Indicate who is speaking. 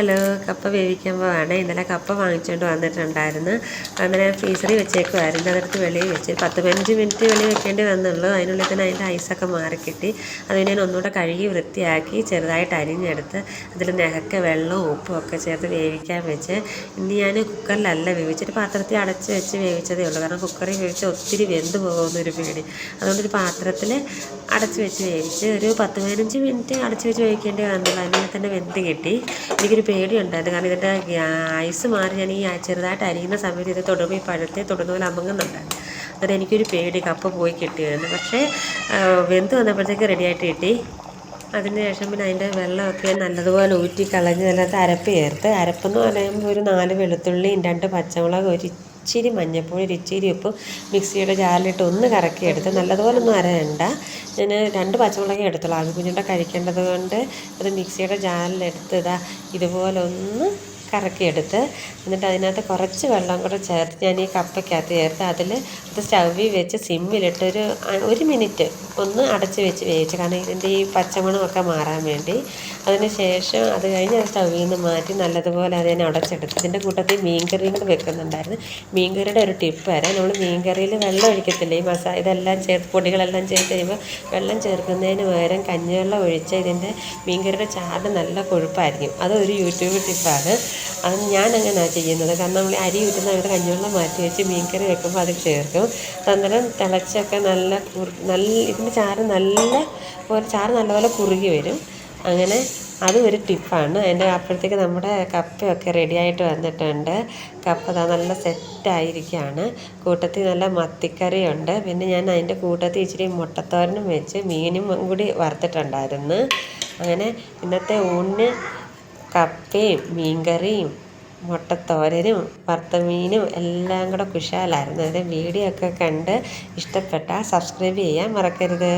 Speaker 1: Hello കപ്പ വേവിക്കുമ്പോൾ ആണ് ഇന്നലെ കപ്പ വാങ്ങിച്ചുകൊണ്ട് വന്നിട്ടുണ്ടായിരുന്നു. അങ്ങനെ ഫ്രീസറിൽ വെച്ചേക്കുമായിരുന്നു അതെടുത്ത് വെളിയിൽ വെച്ച് പത്ത് പതിനഞ്ച് മിനിറ്റ് വെളി വെക്കേണ്ടി വന്നുള്ളൂ. അതിനുള്ളിൽ തന്നെ അതിന്റെ ഐസൊക്കെ മാറിക്കിട്ടി. അതിന് ഞാൻ ഒന്നുകൂടെ കഴുകി വൃത്തിയാക്കി ചെറുതായിട്ട് അരിഞ്ഞെടുത്ത് അതിൽ നെഹക്ക വെള്ളവും ഉപ്പും ഒക്കെ ചേർത്ത് വേവിക്കാൻ വെച്ച് ഇനി ഞാൻ കുക്കറിലല്ല വേവിച്ചിട്ട് പാത്രത്തിൽ അടച്ച് വെച്ച് വേവിച്ചതേ ഉള്ളൂ. കാരണം കുക്കറിൽ വേവിച്ച് ഒത്തിരി വെന്ത് പോകുന്നൊരു പേടി. അതുകൊണ്ട് ഒരു പാത്രത്തിൽ അടച്ച് വെച്ച് വേവിച്ച് ഒരു പത്ത് പതിനഞ്ച് മിനിറ്റ് അടച്ച് വെച്ച് വേവിക്കേണ്ടി വന്നുള്ളൂ അതിനുള്ളിൽ തന്നെ വെന്ത് കിട്ടി. എനിക്കൊരു പേടിയുണ്ടായിരുന്നു. കാരണം ഇതിന്റെ ഐസ് മാറി ഞാൻ ഈ ചെറുതായിട്ട് അരിയുന്ന സമയത്ത് ഇത് തൊടുമ്പോൾ ഈ പഴത്തെ തൊടുന്ന പോലെ അമങ്ങുന്നുണ്ടായിരുന്നു. അന്നേരം എനിക്കൊരു പേടി. കപ്പ് പോയി കിട്ടിയെന്ന് പക്ഷേ വെന്ത് വന്നപ്പോഴത്തേക്ക് റെഡിയായിട്ട് കിട്ടി. അതിന് ശേഷം പിന്നെ അതിന്റെ വെള്ളമൊക്കെ നല്ലതുപോലെ ഊറ്റി കളഞ്ഞ് അതിനകത്ത് അരപ്പ് ചേർത്ത്. അരപ്പെന്ന് പറയുമ്പോൾ ഒരു നാല് വെളുത്തുള്ളിയും രണ്ട് പച്ചമുളക് ഒരു ഇച്ചിരി മഞ്ഞൾപ്പൊടി ഒരു ഇച്ചിരി ഉപ്പ് മിക്സിയുടെ ജാറിലിട്ട് ഒന്ന് കറക്കിയെടുത്ത് നല്ലതുപോലെ ഒന്നും അരയണ്ട. ഞാൻ രണ്ട് പച്ചമുളകേ എടുത്തുള്ളൂ. ആദ്യ കുഞ്ഞിന്റെ കഴിക്കേണ്ടത് കൊണ്ട് അത് മിക്സിയുടെ ജാറിലെടുത്ത് ഇതാ ഇതുപോലെ ഒന്ന് കറക്കിയെടുത്ത് എന്നിട്ട് അതിനകത്ത് കുറച്ച് വെള്ളം കൂടെ ചേർത്ത് ഞാൻ ഈ കപ്പയ്ക്കകത്ത് ചേർത്ത് അതിൽ അത് സ്റ്റൗവിൽ വെച്ച് സിമ്മിലിട്ടൊരു ഒരു മിനിറ്റ് ഒന്ന് അടച്ച് വെച്ച് വേവിച്ച് കാരണം ഇതിന്റെ ഈ പച്ചമണമൊക്കെ മാറാൻ വേണ്ടി. അതിന് ശേഷം അത് കഴിഞ്ഞ് അത് സ്റ്റൗവിൽ നിന്ന് മാറ്റി നല്ലതുപോലെ അത് ഞാൻ അടച്ചെടുത്ത് ഇതിന്റെ കൂട്ടത്തിൽ മീൻകറിയും കൂടെ വെക്കുന്നുണ്ടായിരുന്നു. മീൻകറിയുടെ ഒരു ടിപ്പ് വരാം നമ്മൾ മീൻകറിയിൽ വെള്ളം ഒഴിക്കത്തില്ല? ഈ മസാല ഇതെല്ലാം ചേർത്ത് പൊടികളെല്ലാം ചേർത്ത് കഴിയുമ്പോൾ വെള്ളം ചേർക്കുന്നതിന് പകരം കഞ്ഞിവെള്ളം ഒഴിച്ച് ഇതിന്റെ മീൻകറിയുടെ ചാറ് നല്ല കൊഴുപ്പായിരിക്കും. അതൊരു യൂട്യൂബ് ടിപ്പാണ്. അത് ഞാൻ അങ്ങനെയാണ് ചെയ്യുന്നത്. കാരണം നമ്മൾ അരി ഊറ്റുന്ന അവരുടെ കഞ്ഞിവെള്ളം മാറ്റി വെച്ച് മീൻകറി വെക്കുമ്പോൾ അതിൽ ചേർക്കും. അന്നേരം തിളച്ചൊക്കെ നല്ല നല്ല ഇതിന്റെ ചാറ് നല്ല ചാറ് നല്ലപോലെ കുറുകി വരും. അങ്ങനെ അതും ഒരു ടിപ്പാണ്. അതിന്റെ അപ്പോഴത്തേക്ക് നമ്മുടെ കപ്പയൊക്കെ റെഡിയായിട്ട് വന്നിട്ടുണ്ട്. കപ്പ അതാ നല്ല സെറ്റായിരിക്കുകയാണ് കൂട്ടത്തിൽ നല്ല മത്തിക്കറിയുണ്ട് പിന്നെ ഞാൻ അതിന്റെ കൂട്ടത്തിൽ ഇച്ചിരി മുട്ടത്തോരനും വെച്ച് മീനും കൂടി വറുത്തിട്ടുണ്ടായിരുന്നു. അങ്ങനെ ഇന്നത്തെ ഊണിന് കപ്പയും മീൻകറിയും മുട്ടത്തോരനും വറുത്ത മീനും എല്ലാം കൂടെ കുശാലായിരുന്നു. അതിന്റെ വീഡിയോ ഒക്കെ കണ്ട് ഇഷ്ടപ്പെട്ടാൽ സബ്സ്ക്രൈബ് ചെയ്യാൻ മറക്കരുത്.